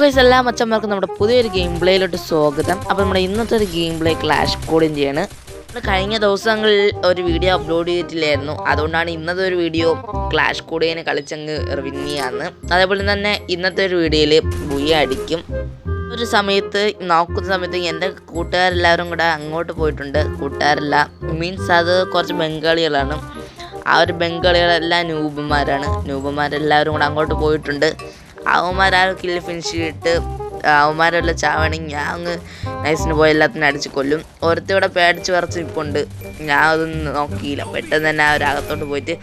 Guys എല്ലാ മച്ചന്മാർക്കും നമ്മുടെ പുതിയൊരു ഗെയിം പ്ലേയിലോട്ട് സ്വാഗതം. അപ്പോൾ നമ്മുടെ ഇന്നത്തെ ഒരു ഗെയിം പ്ലേ ക്ലാഷ് കോഡിന്റെയാണ് കഴിഞ്ഞ ദിവസങ്ങളിൽ ഒരു വീഡിയോ അപ്ലോഡ് ചെയ്തിട്ടില്ലായിരുന്നു. അതുകൊണ്ടാണ് ഇന്നത്തെ ഒരു വീഡിയോ ക്ലാഷ് കോഡിനെ കളിച്ചങ്ങ് റിവിന്നിയാന്ന് അതേപോലെ തന്നെ ഇന്നത്തെ ഒരു വീഡിയോയിൽ ബുയ അടിക്കും. ഒരു സമയത്ത് നോക്കുന്ന സമയത്ത് എന്റെ കൂട്ടുകാരെല്ലാവരും കൂടെ അങ്ങോട്ട് പോയിട്ടുണ്ട്. കൂട്ടുകാരല്ല മീൻസ് അത് കുറച്ച് ബംഗാളികളാണ്. ആ ഒരു ബംഗാളികളെല്ലാം നൂബന്മാരാണ് നൂബന്മാരെല്ലാവരും കൂടെ അങ്ങോട്ട് പോയിട്ടുണ്ട്. അവന്മാരാ കില്ല് ഫിനിഷ് ചെയ്തിട്ട് അവന്മാരെല്ലാം ചാവണമെങ്കിൽ ഞാൻ അങ്ങ് നൈസിന് പോയി എല്ലാത്തിനും അടിച്ച് കൊല്ലും. ഒരുത്ത ഇവിടെ പേടിച്ച് വിറച്ച് നിൽപ്പുണ്ട്. ഞാൻ അതൊന്നും നോക്കിയില്ല. പെട്ടെന്ന് തന്നെ ആ ഒരു അകത്തോട്ട് പോയിട്ട്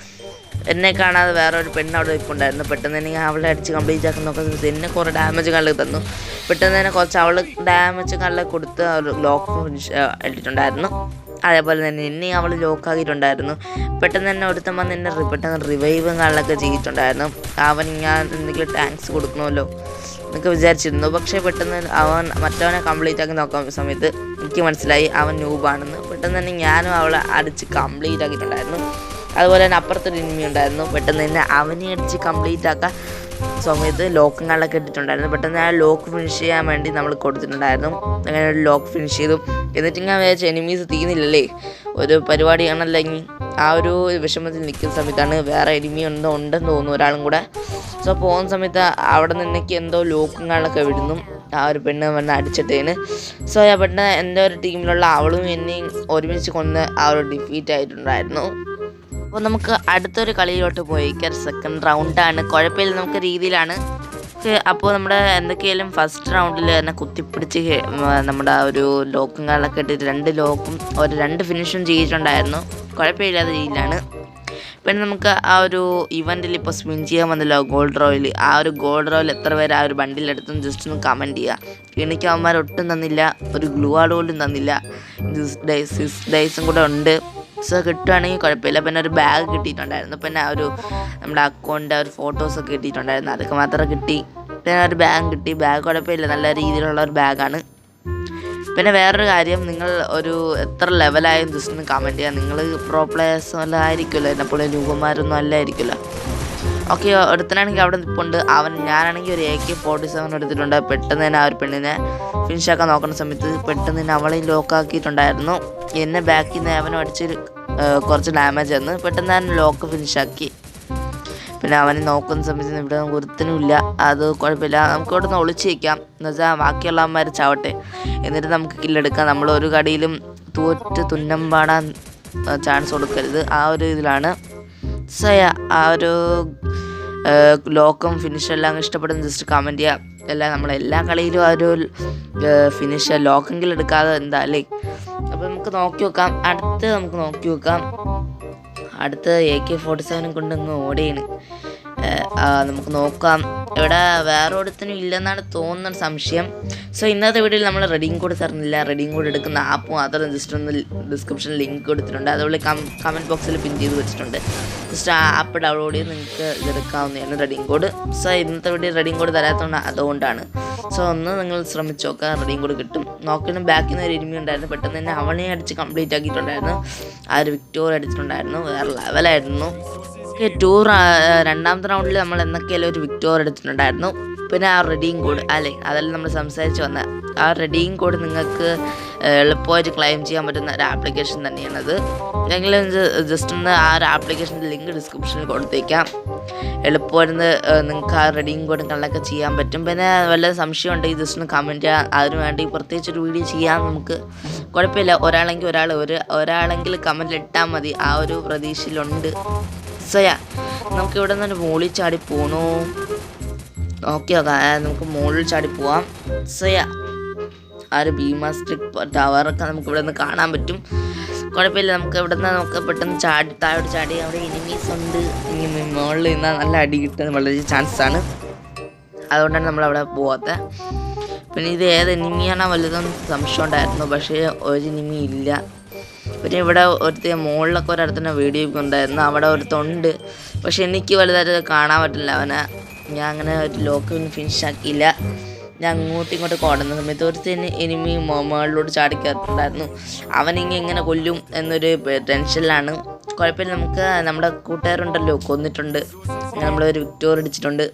എന്നെ കാണാതെ വേറെ ഒരു പെണ്ണ് അവിടെ നിൽപ്പുണ്ടായിരുന്നു. പെട്ടെന്ന് തന്നെ ഞാൻ അവളെ അടിച്ച് കംപ്ലീറ്റ് ആക്കി നോക്കുന്നത് എന്നെ കുറേ ഡാമേജ് കള്ളിൽ തന്നു. പെട്ടെന്ന് തന്നെ കുറച്ച് അവൾ ഡാമേജ് കള്ളിൽ കൊടുത്ത് ലോക്ക് ഇട്ടിട്ടുണ്ടായിരുന്നു. അതേപോലെ തന്നെ എന്നെ അവൾ ലോക്കാക്കിയിട്ടുണ്ടായിരുന്നു പെട്ടെന്ന് തന്നെ ഒരുത്തൻ വന്ന് എന്നെ പെട്ടെന്ന് റിവൈവും കാണലൊക്കെ ചെയ്തിട്ടുണ്ടായിരുന്നു. അവൻ ഞാൻ എന്തെങ്കിലും ടാങ്ക്സ് കൊടുക്കണമല്ലോ എന്നൊക്കെ വിചാരിച്ചിരുന്നു. പക്ഷേ പെട്ടെന്ന് അവൻ മറ്റവനെ കംപ്ലീറ്റ് ആക്കി നോക്കുന്ന സമയത്ത് എനിക്ക് മനസ്സിലായി അവൻ ന്യൂബാണെന്ന് പെട്ടെന്ന് തന്നെ ഞാനും അവളെ അടിച്ച് കംപ്ലീറ്റ് ആക്കിയിട്ടുണ്ടായിരുന്നു. അതുപോലെ തന്നെ അപ്പുറത്തൊരു ഇനിമി ഉണ്ടായിരുന്നു. പെട്ടെന്ന് തന്നെ അവനെ അടിച്ച് കംപ്ലീറ്റ് ആക്കാൻ സമയത്ത് ലോക്കും കള്ളൊക്കെ ഇട്ടിട്ടുണ്ടായിരുന്നു. പെട്ടെന്ന് ആ ലോക്ക് ഫിനിഷ് ചെയ്യാൻ വേണ്ടി നമ്മൾ കൊടുത്തിട്ടുണ്ടായിരുന്നു. അങ്ങനെ ഒരു ലോക്ക് ഫിനിഷ് ചെയ്തു. എന്നിട്ട് ഞാൻ വിചാരിച്ചു എനിമീസ് തീർന്നില്ലല്ലേ ഒരു പരിപാടിയാണല്ലോ ഇനി. ആ ഒരു വിഷമത്തിൽ നിൽക്കുന്ന സമയത്താണ് വേറെ എനിമി എന്തോ ഉണ്ടെന്ന് തോന്നുന്നു ഒരാളും കൂടെ. സോ പോകുന്ന സമയത്ത് അവിടെ നിന്നേക്ക് എന്തോ ലോക്കും കള്ളൊക്കെ വിടുന്നു. ആ ഒരു പെണ്ണ് വന്ന് അടിച്ചിട്ടേന്. സോ ആ പെണ്ണ് എന്റെ ഒരു ടീമിലുള്ള അവളും എന്നെയും ഒരുമിച്ച് കൊന്ന് ആ ഒരു ഡിഫീറ്റ് ആയിട്ടുണ്ടായിരുന്നു. അപ്പോൾ നമുക്ക് അടുത്തൊരു കളിയിലോട്ട് പോയിക്കാം സെക്കൻഡ് റൗണ്ടാണ് കുഴപ്പമില്ല നമുക്ക് രീതിയിലാണ്. അപ്പോൾ നമ്മുടെ എന്തൊക്കെയായാലും ഫസ്റ്റ് റൗണ്ടിൽ തന്നെ കുത്തിപ്പിടിച്ച് നമ്മുടെ ആ ഒരു ലോക്കും കാലൊക്കെ ഇട്ടിട്ട് രണ്ട് ലോക്കും ഒരു രണ്ട് ഫിനിഷും ചെയ്തിട്ടുണ്ടായിരുന്നു. കുഴപ്പമില്ലാത്ത രീതിയിലാണ്. പിന്നെ നമുക്ക് ആ ഒരു ഇവന്റിൽ ഇപ്പോൾ സ്പിൻ ചെയ്യാൻ വന്നല്ലോ ഗോൾഡ് റോയിൽ ആ ഒരു ഗോൾഡ് റോയിൽ എത്ര പേര് ആ ഒരു ബണ്ടിലെടുത്തും ജസ്റ്റ് ഒന്ന് കമന്റ് ചെയ്യുക എനിക്ക് ഒട്ടും തന്നില്ല. ഒരു ഗ്ലൂ ആഡ് പോലും തന്നില്ല സിക്സ് ഡേയ്സും കൂടെ ഉണ്ട്. സോ കിട്ടുവാണെങ്കിൽ കുഴപ്പമില്ല. പിന്നെ ഒരു ബാഗ് കിട്ടിയിട്ടുണ്ടായിരുന്നു. പിന്നെ ഒരു നമ്മുടെ അക്കൗണ്ട് ഒരു ഫോട്ടോസൊക്കെ കിട്ടിയിട്ടുണ്ടായിരുന്നു. അതൊക്കെ മാത്രം കിട്ടി. പിന്നെ ഒരു ബാഗ് കിട്ടി. ബാഗ് കുഴപ്പമില്ല. നല്ല രീതിയിലുള്ള ഒരു ബാഗാണ് പിന്നെ വേറൊരു കാര്യം നിങ്ങൾ ഒരു എത്ര ലെവലായും ദിവസം കമന്റ് ചെയ്യുക നിങ്ങൾ പ്രോ പ്ലേയേഴ്സ് വല്ല ആയിരിക്കുമല്ലോ? എന്നെപ്പോലെ രൂപന്മാരൊന്നും അല്ലായിരിക്കുമല്ലോ ഓക്കെ ഒരുത്തനാണെങ്കിൽ അവിടെ നിൽപ്പുണ്ട് അവൻ ഞാനാണെങ്കിൽ ഒരു എ കെ ഫോർട്ടി സെവൻ എടുത്തിട്ടുണ്ട്. പെട്ടെന്ന് തന്നെ ആ ഒരു പെണ്ണിനെ ഫിനിഷ് ആക്കാൻ നോക്കുന്ന സമയത്ത് പെട്ടെന്ന് തന്നെ അവളെയും ലോക്കാക്കിയിട്ടുണ്ടായിരുന്നു എന്നെ ബാക്കിൽ നിന്ന് അവനും അടിച്ച് ഏർ, കുറച്ച് ഡാമേജ് വന്ന് പെട്ടെന്ന് ഞാൻ ലോക്ക് ഫിനിഷ് ആക്കി. പിന്നെ അവനെ നോക്കുന്ന സമയത്ത് ഇവിടെ ഒരുത്തനും ഇല്ല അത് കുഴപ്പമില്ല. നമുക്ക് ഇവിടെ നിന്ന് ഒളിച്ചു വയ്ക്കാം എന്ന് വെച്ചാൽ ബാക്കിയുള്ളവന്മാർ ചാവട്ടെ. എന്നിട്ട് നമുക്ക് കില്ലെടുക്കാം നമ്മൾ ഒരു കടിയിലും തോറ്റ് തുന്നം പാടാൻ ചാൻസ് കൊടുക്കരുത്. ആ ഒരു ഇതിലാണ് സയ ആ ഒരു ലോക്കും ഫിനിഷും എല്ലാം ഇഷ്ടപ്പെടുന്ന ജസ്റ്റ് കമന്റ് ചെയ്യാം. എല്ലാം നമ്മൾ എല്ലാ കളിയിലും ആ ഒരു ഫിനിഷ് ലോക്കെങ്കിലും എടുക്കാതെ എന്താ അല്ലേ നമുക്ക് നോക്കി നോക്കാം. അടുത്ത് നമുക്ക് നോക്കി നോക്കാം. അടുത്ത് എ കെ ഫോർട്ടി സെവനും കൊണ്ടങ്ങ് ഓടിയാണ് ഏഹ് ആ, നമുക്ക് നോക്കാം. ഇവിടെ വേറെ ഒരിടത്തിനും ഇല്ലെന്നാണ് തോന്നുന്ന സംശയം. സോ ഇന്നത്തെ വീഡിയോയിൽ നമ്മൾ റെഡിങ് കോഡ് തരുന്നില്ല റെഡിങ് കോഡ് എടുക്കുന്ന ആപ്പും അതും ജസ്റ്റ് ഒന്ന് ഡിസ്ക്രിപ്ഷൻ ലിങ്ക് കൊടുത്തിട്ടുണ്ട്. അതുപോലെ കമന്റ് ബോക്സിൽ പിൻ ചെയ്ത് വെച്ചിട്ടുണ്ട്. ജസ്റ്റ് ആ ആപ്പ് ഡൗൺലോഡ് ചെയ്ത് നിങ്ങൾക്ക് ഇതെടുക്കാവുന്നതാണ് റെഡിങ് കോഡ് സോ ഇന്നത്തെ വീഡിയോ റെഡിങ് കോഡ് തരാത്തതുകൊണ്ട് അതുകൊണ്ടാണ്. സോ ഒന്ന് നിങ്ങൾ ശ്രമിച്ചു നോക്കുക റെഡിങ് കോഡ് കിട്ടും. നോക്കുന്ന ബാക്കിൽ നിന്ന് ഒരു ഇരുമി ഉണ്ടായിരുന്നു. പെട്ടെന്ന് തന്നെ അവനെ അടിച്ച് കംപ്ലീറ്റ് ആക്കിയിട്ടുണ്ടായിരുന്നു. ആ ഒരു വിക്ടോറിയ അടിച്ചിട്ടുണ്ടായിരുന്നു. വേറെ ലെവലായിരുന്നു ഓക്കെ ടൂ രണ്ടാമത്തെ റൗണ്ടിൽ നമ്മൾ എന്നൊക്കെയല്ലോ ഒരു വിക്ടോർ എടുത്തിട്ടുണ്ടായിരുന്നു. പിന്നെ ആ റെഡിയും കോഡ് അല്ലെ അതെല്ലാം നമ്മൾ സംസാരിച്ച് വന്ന. ആ റെഡിയും കോഡ് നിങ്ങൾക്ക് എളുപ്പമായിട്ട് ക്ലെയിം ചെയ്യാൻ പറ്റുന്ന ഒരു ആപ്ലിക്കേഷൻ തന്നെയാണത് ഞങ്ങൾ ജസ്റ്റ് ഒന്ന് ആ ഒരു ആപ്ലിക്കേഷന്റെ ലിങ്ക് ഡിസ്ക്രിപ്ഷനിൽ കൊടുത്തേക്കാം. എളുപ്പമായിരുന്നു നിങ്ങൾക്ക് ആ റെഡിയും കോഡും കള്ളൊക്കെ ചെയ്യാൻ പറ്റും. പിന്നെ വല്ല സംശയം ഉണ്ടെങ്കിൽ ജസ്റ്റ് ഒന്ന് കമന്റ് ചെയ്യാം. അതിന് വേണ്ടി പ്രത്യേകിച്ച് ഒരു വീഡിയോ ചെയ്യാം നമുക്ക്. കുഴപ്പമില്ല. ഒരാളെങ്കിൽ ഒരാൾ ഒരു ഒരാളെങ്കിൽ കമന്റിൽ ഇട്ടാൽ മതി. ആ ഒരു പ്രതീക്ഷയിലുണ്ട്. സയ നമുക്ക് ഇവിടെ നിന്ന് മുകളിൽ ചാടി പോണു. ഓക്കെ നമുക്ക് മുകളിൽ ചാടി പോവാം. സയ ആ ഒരു ഭീമാസ്ട്രിക് ടവറൊക്കെ നമുക്ക് ഇവിടെ നിന്ന് കാണാൻ പറ്റും. കുഴപ്പമില്ല നമുക്ക് ഇവിടെ നിന്ന് നമുക്ക് പെട്ടെന്ന് ചാടി താഴോട്ട് ചാടി അവിടെ എനിമീസ് ഉണ്ട്. ഇനി മുകളിൽ നിന്നാൽ നല്ല അടി കിട്ടാൻ വളരെ ചാൻസ് ആണ്. അതുകൊണ്ടാണ് നമ്മൾ അവിടെ പോവാത്തത് പിന്നെ ഇത് ഏത് എനിമിയാണോ വലുതെന്ന് സംശയം ഉണ്ടായിരുന്നു. പക്ഷേ ഒരു എനിമി ഇല്ല. പിന്നെ ഇവിടെ ഒരുത്ത മുകളിലൊക്കെ ഒരിടത്തന്നെ വീഡിയോ ഉണ്ടായിരുന്നു. അവിടെ ഒരു ഒരുത്തുണ്ട് പക്ഷെ എനിക്ക് വലുതായിട്ട് കാണാൻ പറ്റില്ല. അവനെ ഞാൻ അങ്ങനെ ഒരു ലോക്ക് ഫിനിഷ് ആക്കിയില്ല. ഞാൻ അങ്ങോട്ടും ഇങ്ങോട്ടും കോടുന്ന സമയത്ത് ഒരു തന്നെ എനിമി മുകളിലോട്ട് ചാടി കയറിയിട്ടുണ്ടായിരുന്നു അവനിങ്ങനെ എങ്ങനെ കൊല്ലും എന്നൊരു ടെൻഷനിലാണ് കുഴപ്പമില്ല. നമുക്ക് നമ്മുടെ കൂട്ടുകാരുണ്ടല്ലോ കൊന്നിട്ടുണ്ട്. നമ്മളൊരു വിക്ടോർ അടിച്ചിട്ടുണ്ട്.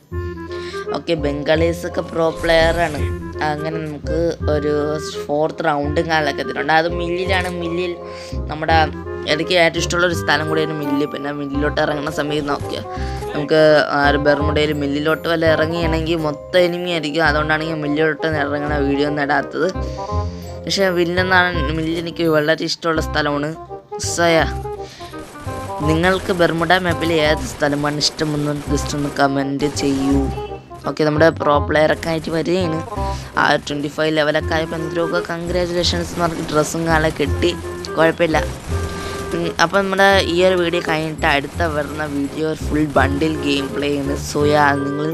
ഓക്കെ ബംഗാളീസ് ഒക്കെ പ്രോ പ്ലെയറാണ് അങ്ങനെ നമുക്ക് ഒരു ഫോർത്ത് റൗണ്ടും കാലൊക്കെ എത്തിയിട്ടുണ്ട്. അത് മില്ലിലാണ്. മില്ലിൽ നമ്മുടെ എനിക്ക് ഏറ്റവും ഇഷ്ടമുള്ള ഒരു സ്ഥലം കൂടിയാണ് മില്ല്. പിന്നെ മില്ലിലോട്ട് ഇറങ്ങുന്ന സമയത്ത് നോക്കിയാൽ നമുക്ക് ഒരു ബെർമുടയിൽ മില്ലിലോട്ട് വല്ല ഇറങ്ങിയാണെങ്കിൽ മൊത്തം എനിമി ആയിരിക്കും അതുകൊണ്ടാണ് ഞാൻ മില്ലിലോട്ട് ഇറങ്ങുന്ന വീഡിയോ ഒന്നും ഇടാത്തത്. പക്ഷേ മില്ലെന്നാണ് മില്ല് എനിക്ക് വളരെ ഇഷ്ടമുള്ള സ്ഥലമാണ്. സയ നിങ്ങൾക്ക് ബെർമുഡ മാപ്പിൽ ഏത് സ്ഥലമാണ് ഇഷ്ടമെന്ന് ജസ്റ്റ് ഒന്ന് കമന്റ് ചെയ്യൂ. ഓക്കെ നമ്മുടെ പ്രോ പ്ലെയറൊക്കെ ആയിട്ട് വരികയാണ്. ആ ട്വന്റി ഫൈവ് ലെവലൊക്കെ ആയപ്പോൾ എന്തൊക്കെ കൺഗ്രാജുലേഷൻസ് എന്ന് പറഞ്ഞ് ഡ്രസ്സും കാലൊക്കെ കിട്ടി. കുഴപ്പമില്ല. അപ്പോൾ നമ്മുടെ ഈ ഒരു വീഡിയോ കഴിഞ്ഞിട്ട് അടുത്ത വരുന്ന video full bundle game play ആണ്. സോയാ നിങ്ങൾ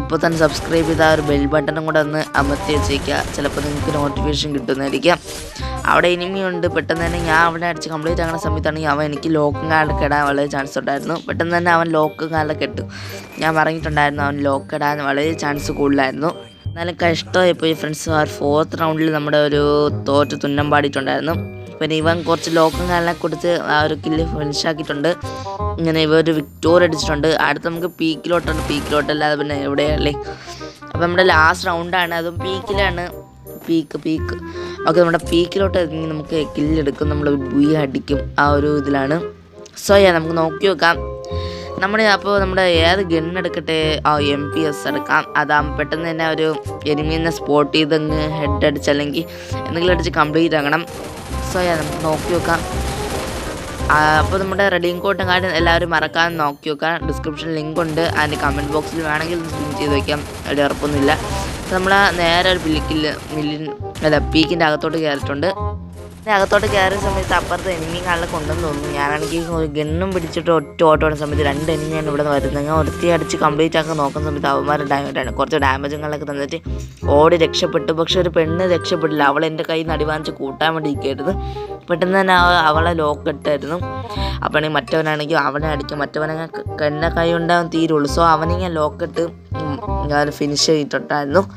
ഇപ്പോൾ തന്നെ സബ്സ്ക്രൈബ് ചെയ്ത ആ ഒരു ബെൽ ബട്ടണും കൂടെ ഒന്ന് അമർത്തി വെച്ചേക്കുക ചിലപ്പോൾ നിങ്ങൾക്ക് നോട്ടിഫിക്കേഷൻ കിട്ടുന്നതായിരിക്കും. അവിടെ ഇനിമിയുണ്ട് പെട്ടെന്ന് തന്നെ ഞാൻ അവിടെ അടിച്ച് കംപ്ലീറ്റ് ആകുന്ന സമയത്താണെങ്കിൽ അവൻ എനിക്ക് ലോക്കും കാലൊക്കെ ഇടാൻ വളരെ ചാൻസ് ഉണ്ടായിരുന്നു. പെട്ടെന്ന് തന്നെ അവൻ ലോക്കും കാലൊക്കെ ഇട്ടു. ഞാൻ പറഞ്ഞിട്ടുണ്ടായിരുന്നു അവൻ ലോക്ക് ഇടാൻ വളരെ ചാൻസ് കൂടുതലായിരുന്നു. കഷ്ടമായി പോയി ഫ്രണ്ട്സ് ആ ഫോർത്ത് റൗണ്ടിൽ നമ്മുടെ ഒരു തോറ്റ് തുന്നം പാടിയിട്ടുണ്ടായിരുന്നു. പിന്നെ ഇവൻ കുറച്ച് ലോക്കും കാലിനെ കൊടുത്ത് ആ ഒരു കില്ല് ഫിനിഷാക്കിയിട്ടുണ്ട് ഇങ്ങനെ ഇവ ഒരു വിക്ടോറി അടിച്ചിട്ടുണ്ട്. അടുത്ത് നമുക്ക് പീക്കിലോട്ടുണ്ട് പീക്കിലോട്ടല്ലാതെ പിന്നെ എവിടെയല്ലേ അപ്പോൾ നമ്മുടെ ലാസ്റ്റ് റൗണ്ടാണ് അതും പീക്കിലാണ് പീക്ക് പീക്ക് ഓക്കെ നമ്മുടെ പീക്കിലോട്ട് ഇറങ്ങി നമുക്ക് കില്ലെടുക്കും. നമ്മൾ ബുയ അടിക്കും. ആ ഒരു ഇതിലാണ്. സോ യാ നമുക്ക് നോക്കി നോക്കാം നമ്മുടെ അപ്പോൾ നമ്മുടെ ഏത് ഗൺ എടുക്കട്ടെ? ആ എം പി എസ് എടുക്കാം. അതാകുമ്പോൾ പെട്ടെന്ന് തന്നെ ഒരു എനിമീനെ സ്പോട്ട് ചെയ്തങ്ങ് ഹെഡ് അടിച്ച് അല്ലെങ്കിൽ എന്തെങ്കിലും അടിച്ച് കംപ്ലീറ്റ് ആക്കണം സോ യാ നമുക്ക് നോക്കി നോക്കാം അപ്പോൾ നമ്മുടെ റെഡിങ് കോട്ടും കാര്യം എല്ലാവരും മറക്കാൻ നോക്കി നോക്കാം ഡിസ്ക്രിപ്ഷൻ ലിങ്ക് ഉണ്ട്. അതിന്റെ കമന്റ് ബോക്സിൽ വേണമെങ്കിൽ സ്പിൻ ചെയ്ത് വയ്ക്കാം ഒരു ഉറപ്പൊന്നുമില്ല. നമ്മൾ നേരെ ഒരു ബില്ലിക്കിൽ മില്ലിൻ അല്ല പീക്കിന്റെ അകത്തോട്ട് കയറിയിട്ടുണ്ട് അകത്തോട്ട് കയറിയ സമയത്ത് അപ്പുറത്ത് എനിമി കാലിൽ കൊണ്ടെന്ന് തോന്നുന്നു. ഞാനാണെങ്കിൽ ഗണ്ണും പിടിച്ചിട്ട് ഒറ്റ ഓട്ടോടുന്ന സമയത്ത് രണ്ട് എനിമിയാണ് ഇവിടെ നിന്ന് വരുന്നത്. ഞാൻ ഒരുത്തി അടിച്ച് കംപ്ലീറ്റ് ആക്കാൻ നോക്കുന്ന സമയത്ത് അവന്മാർ ഡാമേജാണ് കുറച്ച് ഡാമേജുകളൊക്കെ തന്നിട്ട് ഓടി രക്ഷപ്പെട്ടു. പക്ഷെ ഒരു പെണ്ണ് രക്ഷപ്പെട്ടില്ല അവൾ എന്റെ കയ്യിൽ നിന്ന് അടിവാങ്ങിച്ച് കൂട്ടാൻ വേണ്ടി ഇരിക്കരുത് പെട്ടെന്ന് തന്നെ അവ- അവളെ ലോക്ക് ഇട്ടായിരുന്നു. അപ്പോഴാണെങ്കിൽ മറ്റവനാണെങ്കിൽ അവനെ അടിക്കും. മറ്റവനെ എന്നെ കൈ ഉണ്ടാകും തീരുള്ളൂ. സോ അവനെ ഞാൻ ലോക്കിട്ട് ഞാൻ ഫിനിഷ് ചെയ്തിട്ടുണ്ടായിരുന്നു.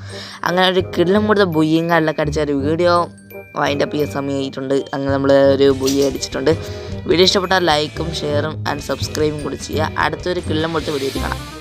അങ്ങനെ ഒരു കിള്ളം കൊടുത്ത ബുയ്യങ്ങളിലൊക്കെ അടിച്ച ഒരു വീഡിയോ അതിന്റെ പി എസ് സമയമായിട്ടുണ്ട് അങ്ങനെ നമ്മൾ ഒരു ബുയ്യ അടിച്ചിട്ടുണ്ട്. വീഡിയോ ഇഷ്ടപ്പെട്ടാൽ ലൈക്കും ഷെയറും ആൻഡ് സബ്സ്ക്രൈബും കൂടി ചെയ്യുക. അടുത്തൊരു കിള്ളം കൊടുത്ത വീഡിയോ കാണാം.